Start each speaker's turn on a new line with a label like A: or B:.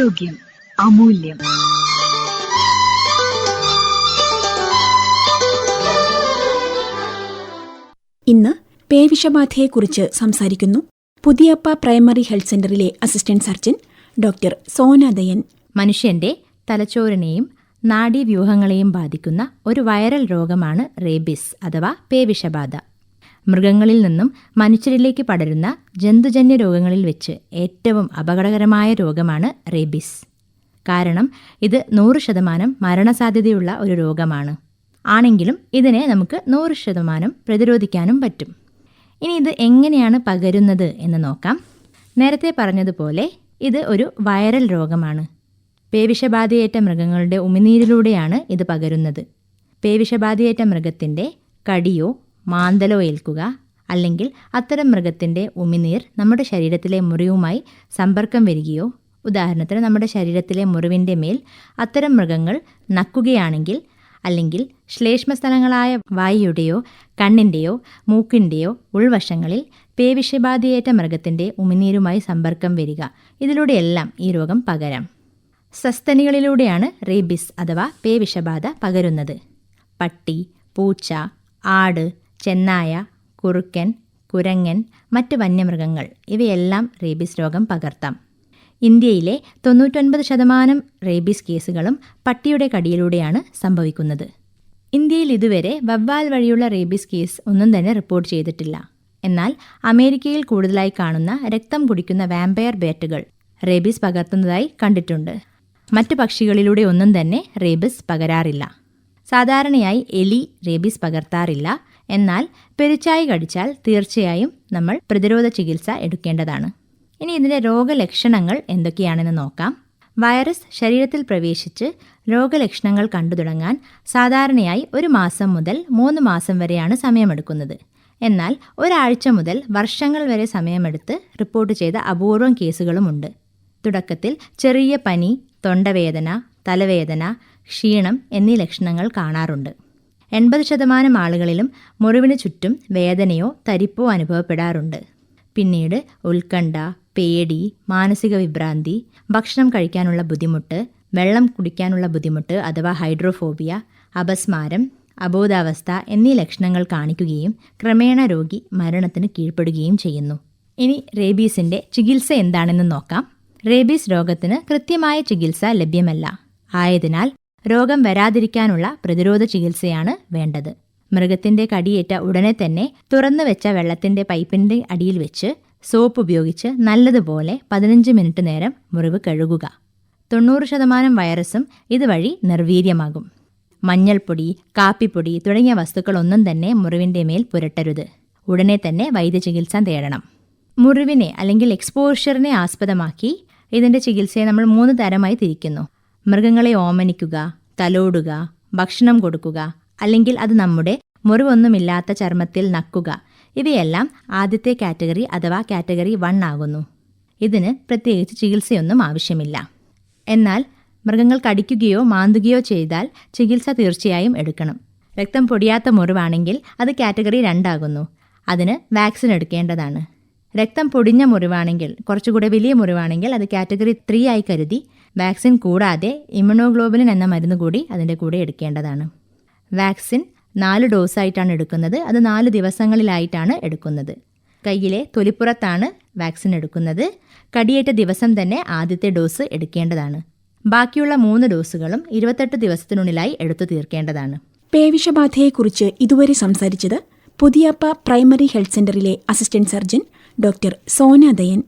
A: ആരോഗ്യം അമൂല്യം.
B: ഇന്ന് പേവിഷബാധയെക്കുറിച്ച് സംസാരിക്കുന്നു പുതിയപ്പ പ്രൈമറി ഹെൽത്ത് സെന്ററിലെ അസിസ്റ്റന്റ് സർജൻ ഡോക്ടർ സോനാദയൻ
C: മനുഷ്യന്റെ തലച്ചോറിനെയും നാഡീവ്യൂഹങ്ങളെയും ബാധിക്കുന്ന ഒരു വൈറൽ രോഗമാണ് റേബിസ് അഥവാ പേവിഷബാധ മൃഗങ്ങളിൽ നിന്നും മനുഷ്യരിലേക്ക് പടരുന്ന ജന്തുജന്യ രോഗങ്ങളിൽ വെച്ച് ഏറ്റവും അപകടകരമായ രോഗമാണ് റേബിസ്. കാരണം ഇത് നൂറ് ശതമാനം മരണസാധ്യതയുള്ള ഒരു രോഗമാണ്. ആണെങ്കിലും ഇതിനെ നമുക്ക് നൂറ് ശതമാനം പ്രതിരോധിക്കാനും പറ്റും. ഇനി ഇത് എങ്ങനെയാണ് പകരുന്നത് എന്ന് നോക്കാം. നേരത്തെ പറഞ്ഞതുപോലെ ഇത് ഒരു വൈറൽ രോഗമാണ്. പേവിഷബാധയേറ്റ മൃഗങ്ങളുടെ ഉമിനീരിലൂടെയാണ് ഇത് പകരുന്നത്. പേവിഷബാധയേറ്റ മൃഗത്തിന്റെ കടിയോ മാന്തലോ ഏൽക്കുക അല്ലെങ്കിൽ അത്തരം മൃഗത്തിന്റെ ഉമിനീർ നമ്മുടെ ശരീരത്തിലെ മുറിവുമായി സമ്പർക്കം വരികയോ ഉദാഹരണത്തിന് നമ്മുടെ ശരീരത്തിലെ മുറിവിന്റെ മേൽ അത്തരം മൃഗങ്ങൾ നക്കുകയാണെങ്കിൽ അല്ലെങ്കിൽ ശ്ലേഷ്മസ്ഥലങ്ങളായ വായുടെയോ കണ്ണിന്റെയോ മൂക്കിന്റെയോ ഉൾവശങ്ങളിൽ പേവിഷബാധയേറ്റ മൃഗത്തിന്റെ ഉമിനീരുമായി സമ്പർക്കം വരിക. ഇതിലൂടെയെല്ലാം ഈ രോഗം പകരാം. സസ്തനികളിലൂടെയാണ് റേബിസ് അഥവാ പേവിഷബാധ പകരുന്നത്. പട്ടി പൂച്ച ആട് ചെന്നായ കുറുക്കൻ കുരങ്ങൻ മറ്റ് വന്യമൃഗങ്ങൾ ഇവയെല്ലാം റേബീസ് രോഗം പകർത്താം. ഇന്ത്യയിലെ തൊണ്ണൂറ്റൊൻപത് ശതമാനം റേബീസ് കേസുകളും പട്ടിയുടെ കടിയിലൂടെയാണ് സംഭവിക്കുന്നത്. ഇന്ത്യയിൽ ഇതുവരെ വവ്വാൽ വഴിയുള്ള റേബീസ് കേസ് ഒന്നും തന്നെ റിപ്പോർട്ട് ചെയ്തിട്ടില്ല. എന്നാൽ അമേരിക്കയിൽ കൂടുതലായി കാണുന്ന രക്തം കുടിക്കുന്ന വാമ്പയർ ബേറ്റുകൾ റേബീസ് പകർത്തുന്നതായി കണ്ടിട്ടുണ്ട്. മറ്റു പക്ഷികളിലൂടെ ഒന്നും തന്നെ റേബീസ് പകരാറില്ല. സാധാരണയായി എലി റേബീസ് പകർത്താറില്ല. എന്നാൽ പെരുച്ചായി കടിച്ചാൽ തീർച്ചയായും നമ്മൾ പ്രതിരോധ ചികിത്സ എടുക്കേണ്ടതാണ്. ഇനി ഇതിന്റെ രോഗലക്ഷണങ്ങൾ എന്തൊക്കെയാണെന്ന് നോക്കാം. വൈറസ് ശരീരത്തിൽ പ്രവേശിച്ച് രോഗലക്ഷണങ്ങൾ കണ്ടു തുടങ്ങാൻ സാധാരണയായി ഒരു മാസം മുതൽ മൂന്ന് മാസം വരെയാണ് സമയമെടുക്കുന്നത്. എന്നാൽ ഒരാഴ്ച മുതൽ വർഷങ്ങൾ വരെ സമയമെടുത്ത് റിപ്പോർട്ട് ചെയ്ത അപൂർവം കേസുകളുമുണ്ട് തുടക്കത്തിൽ ചെറിയ പനി തൊണ്ടവേദന തലവേദന ക്ഷീണം എന്നീ ലക്ഷണങ്ങൾ കാണാറുണ്ട്. എൺപത് ശതമാനം ആളുകളിലും മുറിവിന് ചുറ്റും വേദനയോ തരിപ്പോ അനുഭവപ്പെടാറുണ്ട്. പിന്നീട് ഉത്കണ്ഠ പേടി മാനസിക വിഭ്രാന്തി ഭക്ഷണം കഴിക്കാനുള്ള ബുദ്ധിമുട്ട് വെള്ളം കുടിക്കാനുള്ള ബുദ്ധിമുട്ട് അഥവാ ഹൈഡ്രോഫോബിയ അപസ്മാരം അബോധാവസ്ഥ എന്നീ ലക്ഷണങ്ങൾ കാണിക്കുകയും ക്രമേണ രോഗി മരണത്തിന് കീഴ്പ്പെടുകയും ചെയ്യുന്നു. ഇനി റേബീസിന്റെ ചികിത്സ എന്താണെന്ന് നോക്കാം. റേബീസ് രോഗത്തിന് കൃത്യമായ ചികിത്സ ലഭ്യമല്ല. ആയതിനാൽ രോഗം വരാതിരിക്കാനുള്ള പ്രതിരോധ ചികിത്സയാണ് വേണ്ടത്. മൃഗത്തിന്റെ കടിയേറ്റ ഉടനെ തന്നെ തുറന്നു വെച്ച വെള്ളത്തിന്റെ പൈപ്പിന്റെ അടിയിൽ വെച്ച് സോപ്പ് ഉപയോഗിച്ച് നല്ലതുപോലെ പതിനഞ്ച് മിനിറ്റ് നേരം മുറിവ് കഴുകുക. തൊണ്ണൂറ് ശതമാനം വൈറസും ഇതുവഴി നിർവീര്യമാകും. മഞ്ഞൾപ്പൊടി കാപ്പിപ്പൊടി തുടങ്ങിയ വസ്തുക്കളൊന്നും തന്നെ മുറിവിന്റെ മേൽ പുരട്ടരുത്. ഉടനെ തന്നെ വൈദ്യചികിത്സ തേടണം. മുറിവിനെ അല്ലെങ്കിൽ എക്സ്പോഷറിനെ ആസ്പദമാക്കി ഇതിന്റെ ചികിത്സയെ നമ്മൾ മൂന്ന് തരമായി തിരിക്കുന്നു. മൃഗങ്ങളെ ഓമനിക്കുക തലോടുക ഭക്ഷണം കൊടുക്കുക അല്ലെങ്കിൽ അത് നമ്മുടെ മുറിവൊന്നുമില്ലാത്ത ചർമ്മത്തിൽ നക്കുക. ഇവയെല്ലാം ആദ്യത്തെ കാറ്റഗറി അഥവാ കാറ്റഗറി വൺ ആകുന്നു. ഇതിന് പ്രത്യേകിച്ച് ചികിത്സയൊന്നും ആവശ്യമില്ല. എന്നാൽ മൃഗങ്ങൾ കടിക്കുകയോ മാന്തുകയോ ചെയ്താൽ ചികിത്സ തീർച്ചയായും എടുക്കണം. രക്തം പൊടിയാത്ത മുറിവാണെങ്കിൽ അത് കാറ്റഗറി രണ്ടാകുന്നു അതിന് വാക്സിൻ എടുക്കേണ്ടതാണ്. രക്തം പൊടിഞ്ഞ മുറിവാണെങ്കിൽ കുറച്ചുകൂടെ വലിയ മുറിവാണെങ്കിൽ അത് കാറ്റഗറി ത്രീ ആയി കരുതി വാക്സിൻ കൂടാതെ ഇമ്യൂണോഗ്ലോബുലിൻ എന്ന മരുന്ന് കൂടി അതിന്റെ കൂടെ എടുക്കേണ്ടതാണ്. വാക്സിൻ നാല് ഡോസായിട്ടാണ് എടുക്കുന്നത്. അത് നാല് ദിവസങ്ങളിലായിട്ടാണ് എടുക്കുന്നത്. കയ്യിലെ തൊലിപ്പുറത്താണ് വാക്സിൻ എടുക്കുന്നത്. കടിയേറ്റ ദിവസം തന്നെ ആദ്യത്തെ ഡോസ് എടുക്കേണ്ടതാണ്. ബാക്കിയുള്ള മൂന്ന് ഡോസുകളും ഇരുപത്തെട്ട് ദിവസത്തിനുള്ളിലായി എടുത്തു തീർക്കേണ്ടതാണ്.
B: പേവിഷബാധയെക്കുറിച്ച് ഇതുവരെ സംസാരിച്ചത് പുതിയപ്പ പ്രൈമറി ഹെൽത്ത് സെന്ററിലെ അസിസ്റ്റന്റ് സർജൻ ഡോക്ടർ സോനാദയൻ